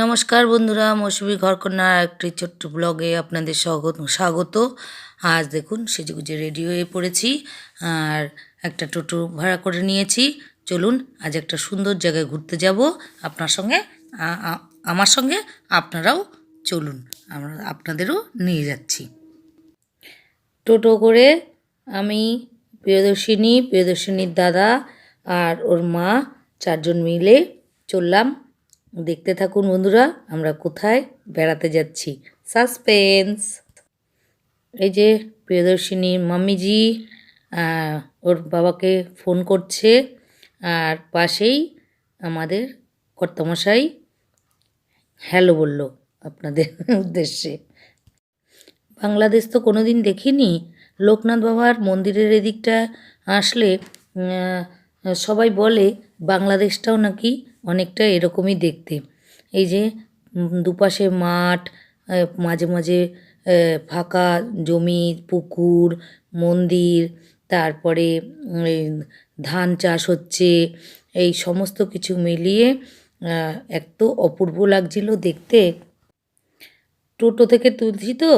নমস্কার বন্ধুরা, মৌসুমি ঘরকন্যার একটি ছোট্ট ব্লগে আপনাদের স্বাগত স্বাগত। আজ দেখুন সেজেগুজে রেডি হয়ে পড়েছি, আর একটা টোটো ভাড়া করে নিয়েছি। চলুন আজ একটা সুন্দর জায়গায় ঘুরতে যাব। আপনার সঙ্গে আমার সঙ্গে আপনারাও চলুন, আমরা আপনাদেরও নিয়ে যাচ্ছি। টোটো করে আমি, প্রিয়দর্শিনী, প্রিয়দর্শিনীর দাদা আর ওর মা চারজন মিলে চললাম। দেখতে থাকুন বন্ধুরা, আমরা কোথায়? বেড়াতে যাচ্ছি। সাসপেন্স এই যে প্রিয়দর্শিনী মাম্মিজি ওর বাবাকে ফোন করছে। আর পাশেই আমাদের কর্তামশাই হ্যালো বলল আপনাদের উদ্দেশ্যে। বাংলাদেশ তো কোনো দিন দেখিনি, লোকনাথ বাবার মন্দিরের এদিকটা আসলে সবাই বলে বাংলাদেশটাও নাকি অনেকটা এরকমই দেখতে। এই যে দুপাশে মাঠ মাঝে মাঝে ফাঁকা জমি, পুকুর, মন্দির, তারপরে ধান চাষ হচ্ছে, এই সমস্ত কিছু মিলিয়ে এত অপূর্ব লাগছিল দেখতে। টোটো থেকে তুলছি তো,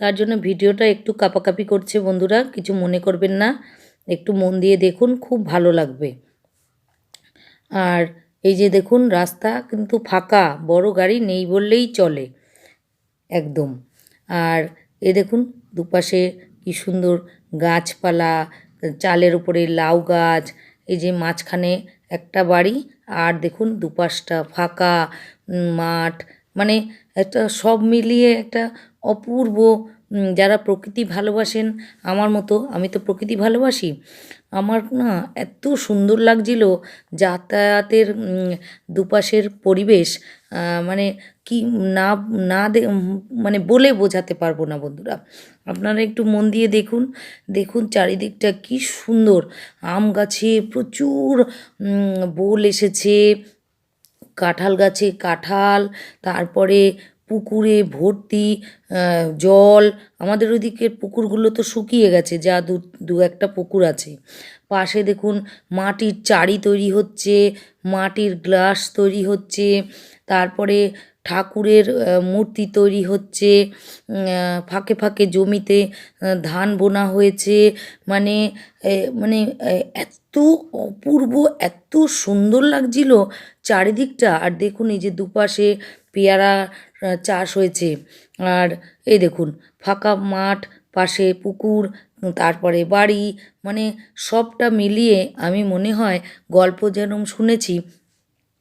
তার জন্য ভিডিওটা একটু কাপাকাপি করছে বন্ধুরা, কিছু মনে করবেন না, একটু মন দিয়ে দেখুন, খুব ভালো লাগবে। আর এই যে দেখুন, রাস্তা কিন্তু ফাঁকা, বড় গাড়ি নেই বললেই চলে, একদম। আর এ দেখুন, দুপাশে কি সুন্দর গাছপালা, চালের উপরে লাউ গাছ, এই যে মাঝখানে একটা বাড়ি, আর দেখুন দুপাশটা ফাঁকা মাঠ মানে একটা সব মিলিয়ে একটা অপূর্ব যারা প্রকৃতি ভালোবাসেন আমার মতো, আমি তো প্রকৃতি ভালোবাসি, আমার না এত সুন্দর লাগছিল যাতায়াতের দুপাশের পরিবেশ মানে কি না না মানে বলে বোঝাতে পারব না বন্ধুরা। আপনারা একটু মন দিয়ে দেখুন দেখুন চারিদিকটা কি সুন্দর, আম গাছে প্রচুর বোল এসেছে, কাঁঠাল গাছে কাঁঠাল, তারপরে পুকুরে ভর্তি জল, আমাদের ওইদিকের পুকুরগুলো তো শুকিয়ে গেছে, যা দু দু একটা পুকুর আছে। পাশে দেখুন মাটির চাড়ি তৈরি হচ্ছে, মাটির গ্লাস তৈরি হচ্ছে, তারপরে ঠাকুরের মূর্তি তৈরি হচ্ছে ফাঁকে ফাঁকে জমিতে ধান বোনা হয়েছে মানে মানে এত অপূর্ব, এত সুন্দর লাগছিল চারিদিকটা। আর দেখুন এই যে দুপাশে পেয়ারা চাষ হয়েছে। আর এই দেখুন, ফাঁকা মাঠ, পাশে পুকুর তারপরে বাড়ি মানে সবটা মিলিয়ে আমি মনে হয় গল্প যেন শুনেছি,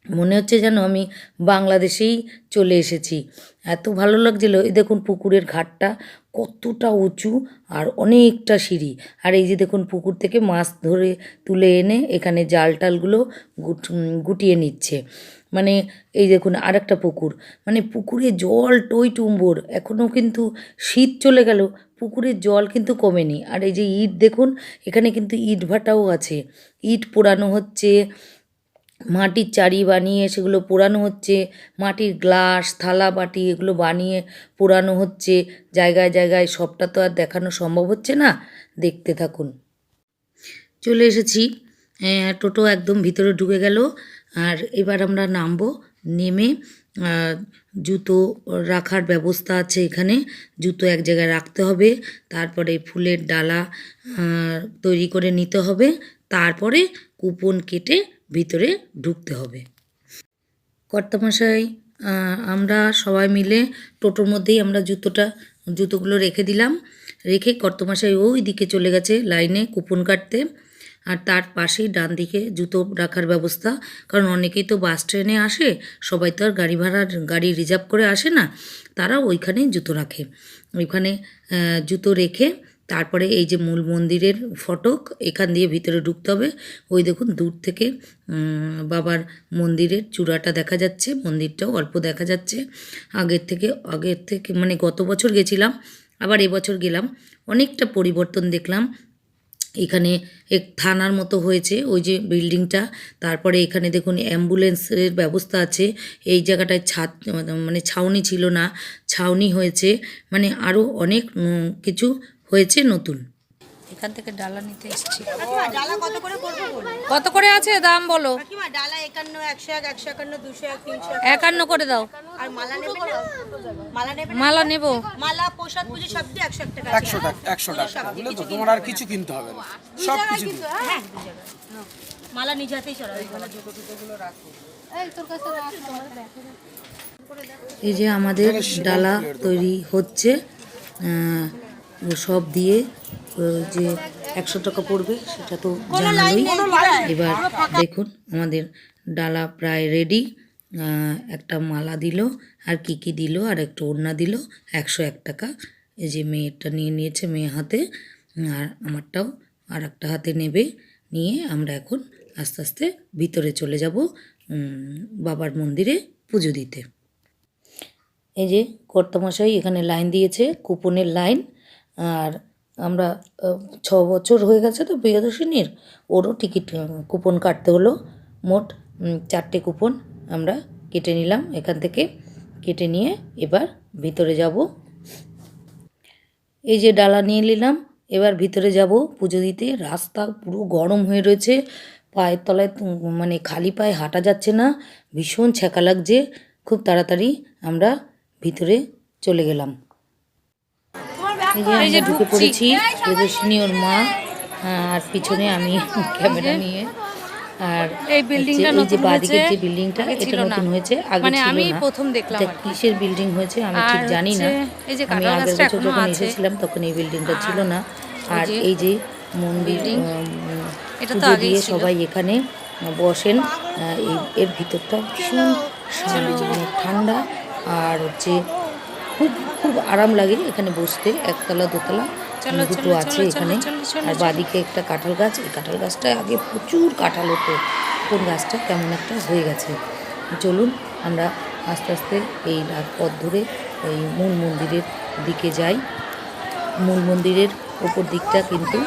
মনে হচ্ছে যেন আমি বাংলাদেশেই চলে এসেছি। এত ভালো লাগছিল, এই দেখুন পুকুরের ঘাটটা কতটা উঁচু আর অনেকটা সিঁড়ি। আর এই যে দেখুন পুকুর থেকে মাছ ধরে তুলে এনে এখানে জাল টালগুলো গুটিয়ে নিচ্ছে। মানে এই দেখুন আরেকটা পুকুর। মানে পুকুরে জল টই টুম্বর। এখনও কিন্তু শীত চলে গেল, পুকুরের জল কিন্তু কমেনি। আর এই যে ইট দেখুন, এখানে কিন্তু ইট ভাটাও আছে। ইট পোড়ানো হচ্ছে, মাটির চারি বানিয়ে সেগুলো পোড়ানো হচ্ছে, মাটির গ্লাস, থালা, বাটি এগুলো বানিয়ে পোড়ানো হচ্ছে। জায়গায় জায়গায় সবটা তো আর দেখানো সম্ভব হচ্ছে না। দেখতে থাকুন। চলে এসেছি। টোটো একদম ভিতরে ঢুকে গেল। আর এবার আমরা নামবো, নেমে জুতো রাখার ব্যবস্থা আছে এখানে। জুতো এক জায়গায় রাখতে হবে, তারপরে ফুলের ডালা তৈরি করে নিতে হবে, তারপরে কুপন কেটে ভিতরে ঢুকতে হবে। কর্তামশাই আমরা সবাই মিলে টোটোর মধ্যেই আমরা জুতোটা, জুতোগুলো রেখে দিলাম। রেখে কর্তামশাই ওই দিকে চলে গেছে লাইনে কুপন কাটতে। আর তার পাশেই ডান দিকে জুতো রাখার ব্যবস্থা। কারণ অনেকেই তো বাস ট্রেনে আসে, সবাই তো আর গাড়ি ভাড়া গাড়ি রিজার্ভ করে আসে না তারা ওইখানেই জুতো রাখে। ওইখানে জুতো রেখে তারপরে এই যে মূল মন্দিরের ফটক, এখান দিয়ে ভিতরে ঢুকতে হবে। ওই দেখুন, দূর থেকে বাবার মন্দিরের চূড়াটা দেখা যাচ্ছে, মন্দিরটাও অল্প দেখা যাচ্ছে। আগের থেকে আগের থেকে মানে গত বছর গেছিলাম, আবার এবছর গেলাম। অনেকটা পরিবর্তন দেখলাম এখানে এক থানার মতো হয়েছে, ওই যে বিল্ডিংটা। তারপরে এখানে দেখুন অ্যাম্বুলেন্সের ব্যবস্থা আছে। এই জায়গাটায় ছাদ মানে ছাউনি ছিল না, ছাউনি হয়েছে। মানে আরও অনেক কিছু হয়েছে নতুন। এখান থেকে ডালা নিতে এসেছি। কত করে কত করে আছে দাম বলো? একান্ন একশো এক একশো একান্ন দুশো এক তিনশো একান্ন করে দাও। আর মালা নেবেন না? মালা নেবেন মালা নেব। প্রসাদ পুজো সব দিয়ে একশো এক টাকা। একশো টাকা তোমার আর কিছু কিনতে হবে না। সব কিছু দিবে। হ্যাঁ। মালা নিজ হাতেই চড়াবে এই যে আমাদের ডালা তৈরি হচ্ছে সব দিয়ে যে একশো টাকা পড়বে সেটা তো জানালোই এবার দেখুন আমাদের ডালা প্রায় রেডি একটা মালা দিল আর কি কি দিল আর একটু ওড়না দিল একশো এক টাকা। এই যে মেয়েরটা নিয়ে নিয়েছে মেয়ে হাতে আর আমারটাও আর একটা হাতে নেবে। নিয়ে আমরা এখন আস্তে আস্তে ভিতরে চলে যাব বাবার মন্দিরে পুজো দিতে। এই যে কর্তামশাই এখানে লাইন দিয়েছে কুপনের লাইন আর আমরা ছ বছর হয়ে গেছে তো প্রিয়দর্শিনীর। ওরও টিকিট কুপন কাটতে হলো। মোট চারটে কুপন আমরা কেটে নিলাম এখান থেকে। কেটে নিয়ে এবার ভিতরে যাব। এই যে ডালা নিয়ে নিলাম, এবার ভিতরে যাব পুজো দিতে। রাস্তা পুরো গরম হয়ে রয়েছে। পায়ের তলায় মানে খালি পায়ে হাঁটা যাচ্ছে না। ভীষণ ছ্যাঁকা লাগছে। খুব তাড়াতাড়ি আমরা ভিতরে চলে গেলাম। এই যে ঢুকে পড়েছি তেজস্বিনী ওর মা আর পিছনে আমি ক্যামেরা নিয়ে। আর এই বিল্ডিংটা এই যে বাদিকের হয়েছে, যে বিল্ডিংটা এটা ছিল না। নতুন হয়েছে আগে মানে আমি প্রথম দেখলাম এটা আর কিসের বিল্ডিং হয়েছে আমি ঠিক জানি না। আমি আগের বছর যখন এসেছিলাম তখন এই বিল্ডিংটা ছিল না। আর এই যে মন্দির পুজো দিয়ে সবাই এখানে বসেন। এর ভিতরটা ভীষণ ঠান্ডা। আর হচ্ছে খুব খুব আরাম লাগে এখানে বসতে একতলা দোতলা দুটো আছে এখানে। আর বাদিকে একটা কাঁঠাল গাছ এই কাঁঠাল গাছটায় আগে প্রচুর কাঁঠাল হতো কোন গাছটা? কেমন একটা হয়ে গেছে। চলুন আমরা আস্তে আস্তে এই পথ ধরে এই মূল মন্দিরের দিকে যাই। মূল মন্দিরের ওপর দিকটা কিন্তু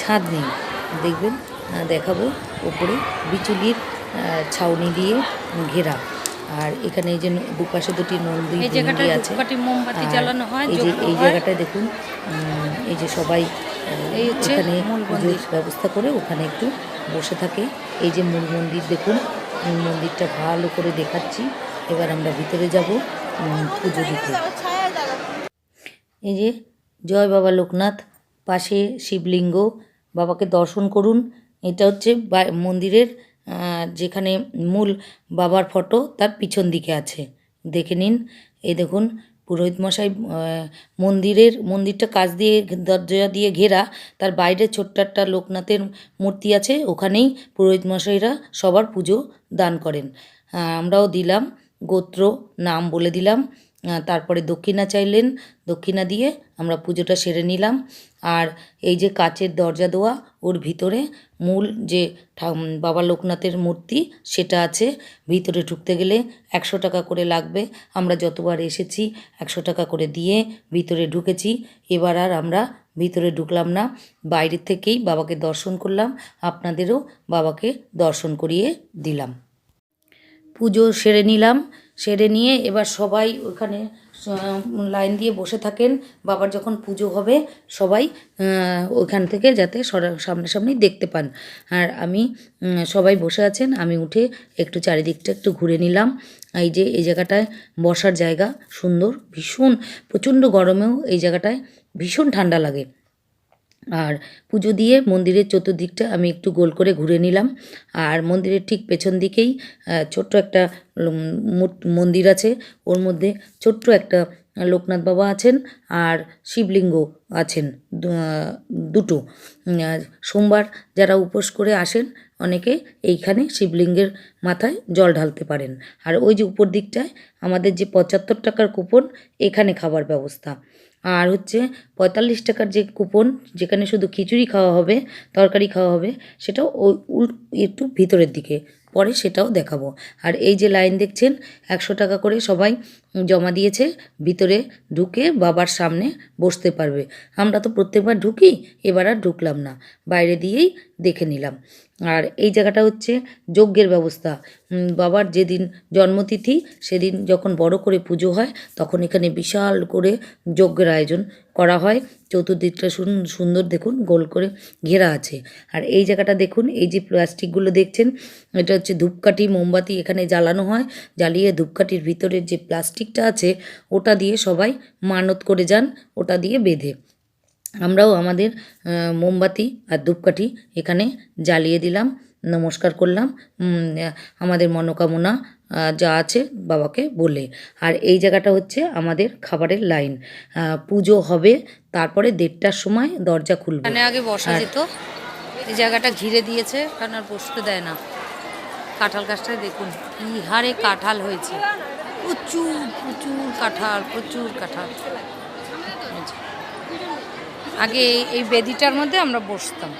ছাদ নেই। দেখবেন দেখাবো ওপরে বিচুলির ছাউনি দিয়ে ঘেরা। আর এখানে এই যে দুপাশে দুটি নন্দী এই আছে। মোমবাতি জ্বালানো হয়, এই যে এই। জায়গাটায় দেখুন এই যে সবাই এখানে। ব্যবস্থা করে ওখানে একটু বসে থাকে। এই যে মূল মন্দির দেখুন মূল মন্দিরটা ভালো করে দেখাচ্ছি। এবার আমরা ভিতরে যাব পুজো দিতে। এই যে জয় বাবা লোকনাথ পাশে শিবলিঙ্গ বাবাকে দর্শন করুন। এটা হচ্ছে মন্দিরের যেখানে মূল বাবার ফটো তার পিছন দিকে আছে। দেখে নিন, এই দেখুন, পুরোহিত মশাই মন্দিরের, মন্দিরটা কাজ দিয়ে, দরজা দিয়ে ঘেরা, তার বাইরে ছোট্ট একটা লোকনাথের মূর্তি আছে, ওখানেই পুরোহিত মশাইরা সবার পুজো দান করেন। আমরাও দিলাম, গোত্র নাম বলে দিলাম তারপরে দক্ষিণা চাইলেন। দক্ষিণা দিয়ে আমরা পুজোটা সেরে নিলাম। আর এই যে কাচের দরজা দেওয়া ওর ভিতরে মূল যে বাবা লোকনাথের মূর্তি, সেটা আছে। ভিতরে ঢুকতে গেলে একশো টাকা করে লাগবে। আমরা যতবার এসেছি, একশো টাকা করে দিয়ে ভিতরে ঢুকেছি। এবার আর আমরা ভিতরে ঢুকলাম না। বাইরে থেকেই বাবাকে দর্শন করলাম। আপনাদেরও বাবাকে দর্শন করিয়ে দিলাম। পুজো সেরে নিলাম, সেরে নিয়ে এবার সবাই ওখানে লাইন দিয়ে বসে থাকেন। বাবার যখন পুজো হবে, সবাই ওখান থেকে যাতে সামনাসামনি দেখতে পান। আর আমি সবাই বসে আছেন। আমি উঠে একটু চারিদিকটা একটু ঘুরে নিলাম। এই যে, এই জায়গাটায় বসার জায়গা, সুন্দর, ভীষণ, প্রচণ্ড গরমেও এই জায়গাটায় ভীষণ ঠান্ডা লাগে। আর পুজো দিয়ে মন্দিরের চতুর্দিকটা আমি একটু গোল করে ঘুরে নিলাম। আর মন্দিরের ঠিক পেছন দিকেই ছোট্ট একটা মন্দির আছে। ওর মধ্যে ছোট্ট একটা লোকনাথ বাবা আছেন আর শিবলিঙ্গ আছেন দুটো। সোমবার যারা উপোস করে আসেন, অনেকে এইখানে শিবলিঙ্গের মাথায় জল ঢালতে পারেন। আর ওই যে উপর দিকটায় আমাদের যে পঁচাত্তর টাকার কুপন, এখানে খাবার ব্যবস্থা। আর হচ্ছে পঁয়তাল্লিশ টাকার যে কুপন, যেখানে শুধু খিচুড়ি খাওয়া হবে, তরকারি খাওয়া হবে, সেটাও একটু ভিতরের দিকে, পরে সেটাও দেখাবো। আর এই যে লাইন দেখছেন, একশো টাকা করে সবাই জমা দিয়েছে, ভিতরে ঢুকে বাবার সামনে বসতে পারবে। আমরা তো প্রত্যেকবার ঢুকি, এবার আর ঢুকলাম না। বাইরে দিয়েই দেখে নিলাম। আর এই জায়গাটা হচ্ছে যজ্ঞের ব্যবস্থা। বাবার যেদিন জন্মতিথি, সেদিন যখন বড় করে পুজো হয়, তখন এখানে বিশাল করে যজ্ঞের আয়োজন করা হয়। চতুর্দিকটা সুন্দর দেখুন, গোল করে ঘেরা আছে। আর এই জায়গাটা দেখুন, এই যে প্লাস্টিকগুলো দেখছেন, এটা হচ্ছে ধূপকাঠি, মোমবাতি এখানে জ্বালানো হয়। জ্বালিয়ে ধূপকাঠির ভিতরের যে প্লাস্টিকটা আছে ওটা দিয়ে সবাই মানত করে যান ওটা দিয়ে বেঁধে। আমরাও আমাদের মোমবাতি আর ধূপকাঠি এখানে জ্বালিয়ে দিলাম নমস্কার করলাম আমাদের মনোকামনা যা আছে বাবাকে বলে। আর এই জায়গাটা হচ্ছে আমাদের খাবারের লাইন। পুজো হবে তারপরে দেড়টার সময় দরজা খুলবে। এখানে আগে বসা যেত এই জায়গাটা ঘিরে দিয়েছে কারণ আর বসতে দেয় না। কাঁঠাল গাছটায় দেখুন কি হারে কাঁঠাল হয়েছে। প্রচুর প্রচুর কাঁঠাল প্রচুর কাঁঠাল। আগে এই- বেদিটার মধ্যে আমরা বসতাম।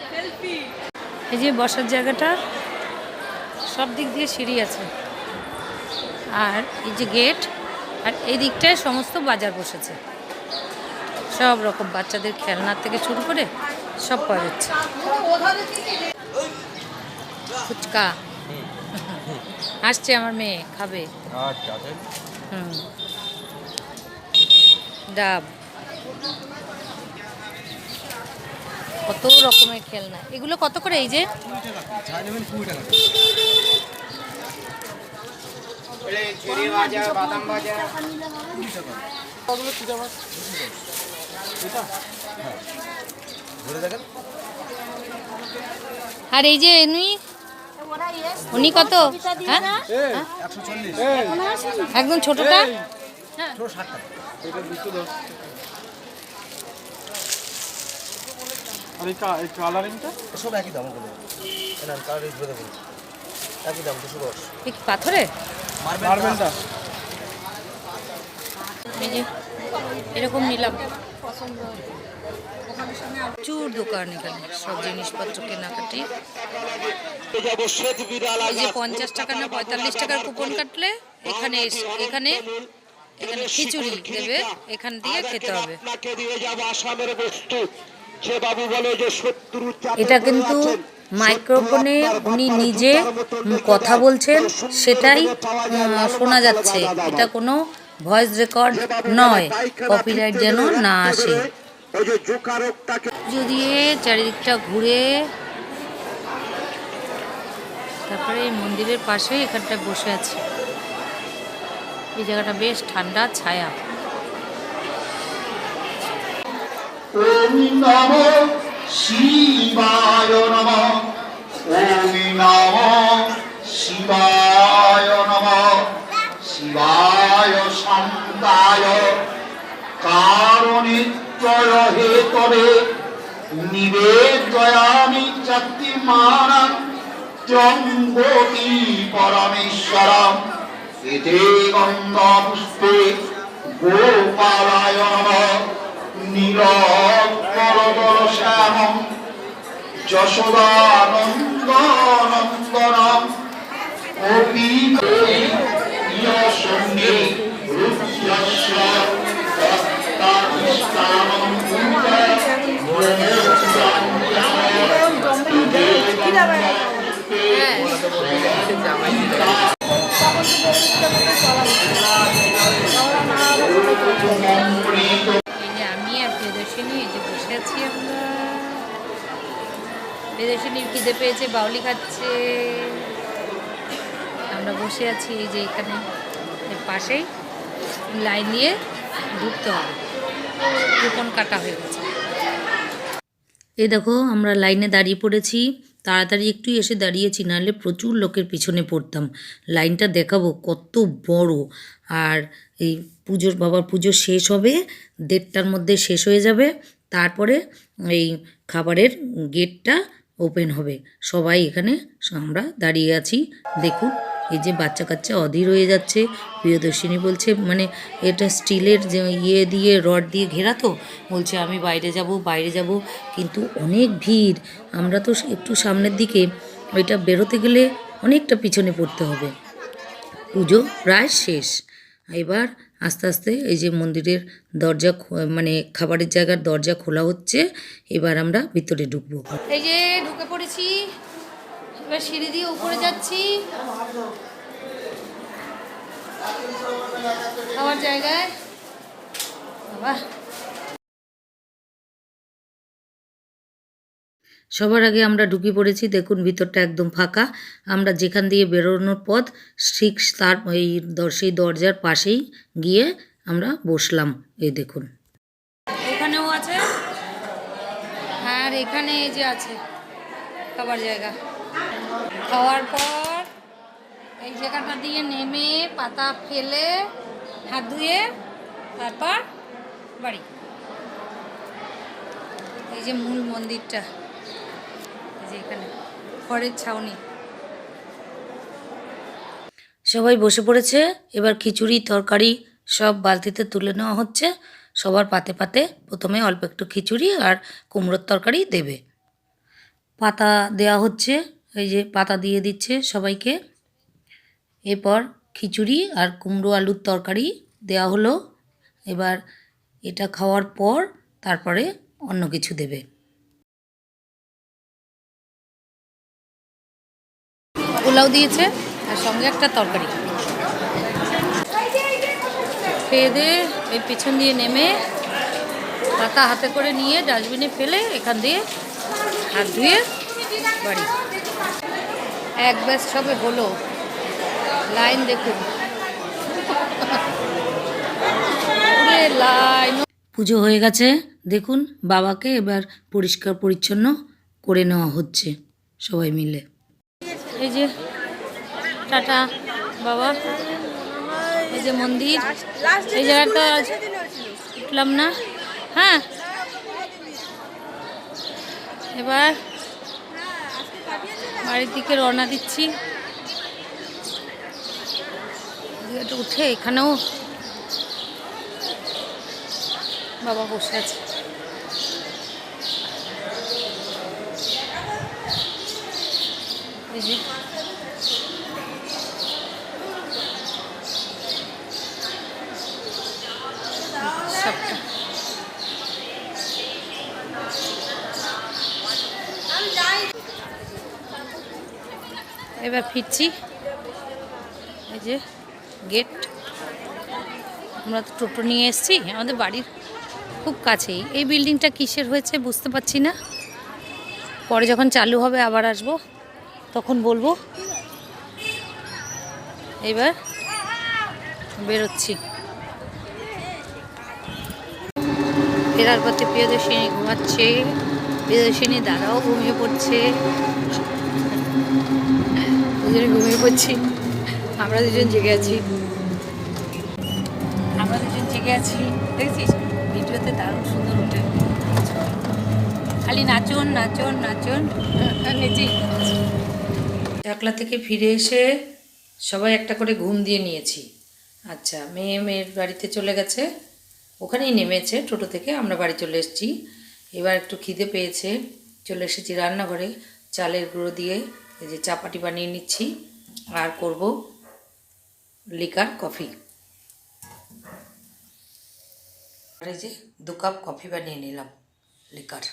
এই যে বসার জায়গাটা, সব দিক দিয়ে সিঁড়ি আছে। আর এই যে গেট, আর এই দিকটায় সমস্ত বাজার বসেছে। সব রকম বাচ্চাদের খেলনার থেকে শুরু করে সব পাওয়া যাচ্ছে। ফুচকা। আসছে আমার মেয়ে খাবে। হুম। ডাব। কত রকমের খেলনা। এগুলো কত করে এই যে? আর এই যে উনি উনি কত? হ্যাঁ? একদম ছোটটা? পাথরে এরকম নিলাম। দোকান এখানে কুপন কাটলে এখানে এখানে খিচুড়ি খেতে হবে। এটা কিন্তু মাইক্রোফোনে উনি নিজে কথা বলছেন, সেটাই শোনা যাচ্ছে। এটা কোনো ভয়েস রেকর্ড নয়, কপিরাইট যেন না আসে। যদি চারিদিকটা ঘুরে তারপরে এই মন্দিরের পাশে এখানটায় বসে আছি। এই জায়গাটা বেশ ঠান্ডা ছায়া। ওম নম শিবায় নম। ওম নম শিবায় নম শিবায় শান্তায় কারণিত্রয় হে তবে নিবেদয়ামি চাত্তিমানং ত্রম্বতি পরমেশ্বরম। এতে গন্ধ পুষ্পে গোপালায় নমঃ নীলকরদল শ্যামম, যশোদানন্দনন্দনম। অপি সঙ্গে আমি আর এই যে বসে আছি আমরা। পেয়েছে, বাউলি খাচ্ছে। আমরা বসে আছি এই যে এখানে পাশেই। লাইন দিয়ে ঢুকতে হবে। কাটা হয়ে গেছে। এই দেখো, আমরা লাইনে দাঁড়িয়ে পড়েছি। তাড়াতাড়ি একটু এসে দাঁড়িয়েছি, নাহলে প্রচুর লোকের পিছনে পড়তাম। লাইনটা দেখাবো, কত বড়। আর এই পুজোর, বাবার পুজো শেষ হবে, দেড়টার মধ্যে শেষ হয়ে যাবে। তারপরে এই খাবারের গেটটা ওপেন হবে। সবাই এখানে আমরা দাঁড়িয়ে আছি, দেখুন। এই যে বাচ্চা কাচ্চা অধীর হয়ে যাচ্ছে, প্রিয়দর্শিনী বলছে মানে এটা স্টিলের যে ইয়ে দিয়ে, রড দিয়ে ঘেরা তো, বলছে আমি বাইরে যাব বাইরে যাব, কিন্তু অনেক ভিড়। আমরা তো একটু সামনের দিকে ওইটা বেরোতে গেলে অনেকটা পিছনে পড়তে হবে। পুজো প্রায় শেষ। এবার আস্তে আস্তে এই যে মন্দিরের দরজা মানে খাবারের জায়গার দরজা খোলা হচ্ছে, এবার আমরা ভিতরে ঢুকবো। এই যে ঢুকে পড়েছি এবার সিঁড়ি দিয়ে উপরে যাচ্ছি। খাওয়ার জায়গায়। বাবা। সবার আগে আমরা ঢুকে পড়েছি, দেখুন ভিতরটা একদম ফাঁকা। আমরা যেখান দিয়ে বেরোনোর পথ, ঠিক তার দ- সেই দরজার পাশেই গিয়ে আমরা বসলাম, এই দেখুন। এখানেও আছে। আর এখানে এই যে আছে, খাবার জায়গা। খাওয়ার পর এই জায়গাটা দিয়ে নেমে পাতা ফেলে, হাত ধুয়ে তারপর বাড়ি। এই যে মূল মন্দিরটা, এই যে এখানে খড়ের ছাউনি। সবাই বসে পড়েছে, এবার খিচুড়ি, তরকারি সব বালতিতে তুলে নেওয়া হচ্ছে। সবার পাতে পাতে প্রথমে অল্প একটু খিচুড়ি আর কুমড়োর তরকারি দেবে। পাতা দেওয়া হচ্ছে। এই যে পাতা দিয়ে দিচ্ছে সবাইকে। এরপর খিচুড়ি আর কুমড়ো আলুর তরকারি দেওয়া হলো। এবার এটা খাওয়ার পর তারপরে অন্য কিছু দেবে। পোলাও দিয়েছে আর সঙ্গে একটা তরকারি। খেয়ে দিয়ে এই পিছন দিয়ে নেমে পাতা হাতে করে নিয়ে ডাস্টবিনে ফেলে এখান দিয়ে হাত ধুয়ে বাড়ি। এক ব্যাস সবে হলো। লাইন দেখুন। লাইন। পুজো হয়ে গেছে। দেখুন, বাবাকে এবার পরিষ্কার পরিচ্ছন্ন করে নেওয়া হচ্ছে সবাই মিলে। এই যে, টাটা, বাবা। এই যে মন্দির। এই জায়গাটা উঠলাম না। হ্যাঁ। এবার বাড়ির দিকে রওনা দিচ্ছি। উঠে এখানেও বাবা বসে আছে। এই যে এবার ফিরছি। এই যে গেট আমরা তো টোটো নিয়ে এসেছি, আমাদের বাড়ির খুব কাছেই। এই বিল্ডিংটা কিসের হয়েছে বুঝতে পারছি না। পরে যখন চালু হবে আবার আসব, তখন বলব। এবার বেরোচ্ছি। ফেরার পথে প্রিয়দর্শিনী ঘুমাচ্ছে, প্রিয়দর্শিনী দাদাও ঘুমিয়ে পড়ছে। দুজনে ঘুমিয়ে পড়ছি। আমরা দুজন জেগে আছি। আমরা দুজন জেগে আছি। দেখছিস? ভিডিওতে দারুণ সুন্দর উঠে। খালি নাচন নাচন নাচন। নিজেই চাকলা থেকে ফিরে এসে সবাই একটা করে ঘুম দিয়ে নিয়েছি। আচ্ছা মেয়ে মেয়ের বাড়িতে চলে গেছে। ওখানেই নেমেছে টোটো থেকে। আমরা বাড়ি চলে এসেছি। এবার একটু খিদে পেয়েছে। চলে এসেছি রান্নাঘরে চালের গুঁড়ো দিয়ে। এই যে চাপাটি বানিয়ে নিচ্ছি, আর করব লিকার কফি। আর এই যে দু কাপ কফি বানিয়ে নিলাম লিকার।